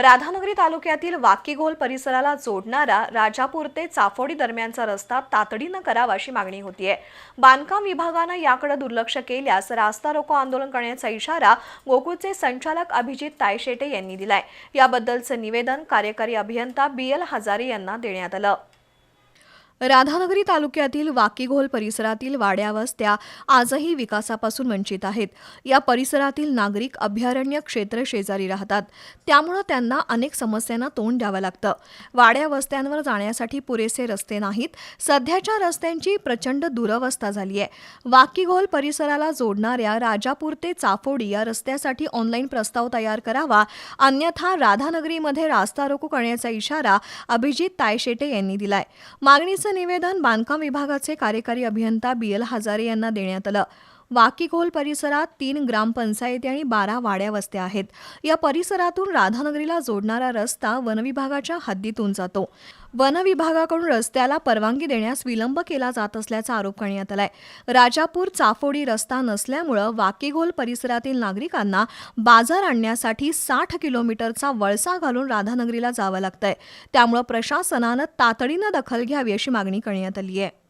राधानगरी तालुक्यातील वाकीघोल परिसराला जोडणारा राजापूर ते चाफोडी दरम्यानचा रस्ता तातडीनं करावा अशी मागणी होतीये. बांधकाम विभागानं याकडे दुर्लक्ष केल्यास रास्ता रोको आंदोलन करण्याचा इशारा गोकुळचे संचालक अभिजित तायशेटे यांनी दिलाय. याबद्दलचं निवेदन कार्यकारी अभियंता बी एल हजारे यांना देण्यात आलं. राधानगरी तालुक्यातील वाकीघोल परिसरातील वाड्या वस्त्या आजही विकासापासून वंचित आहेत. या परिसरातील नागरिक अभयारण्य क्षेत्र शेजारी राहतात. त्यामुळं त्यांना अनेक समस्यांना तोंड द्यावं लागतं. वाड्या वस्त्यांवर जाण्यासाठी पुरेसे रस्ते नाहीत. सध्याच्या रस्त्यांची प्रचंड दुरवस्था झाली आहे. वाकीघोल परिसराला जोडणाऱ्या राजापूर ते चाफोडी या रस्त्यासाठी ऑनलाईन प्रस्ताव तयार करावा अन्यथा राधानगरीमध्ये रास्ता रोको करण्याचा इशारा अभिजित तायशेटे यांनी दिलाय. मागणीचं निवेदन बांधकाम विभागाचे कार्यकारी अभियंता बी एल हजारे यांना देण्यात आलं. वाकीखोल परिसरात तीन ग्रामपंचायती आणि बारा वाड्या वस्त्या आहेत. या परिसरातून राधानगरीला जोडणारा रस्ता वनविभागाच्या हद्दीतून जातो. वनविभागाकडून रस्त्याला परवानगी देण्यास विलंब केला जात असल्याचा आरोप करण्यात आलाय. राजापूर चाफोडी रस्ता नसल्यामुळं वाकीघोल परिसरातील नागरिकांना बाजार आणण्यासाठी साठ किलोमीटरचा वळसा घालून राधानगरीला जावं लागतंय. त्यामुळं प्रशासनानं तातडीनं दखल घ्यावी अशी मागणी करण्यात आली आहे.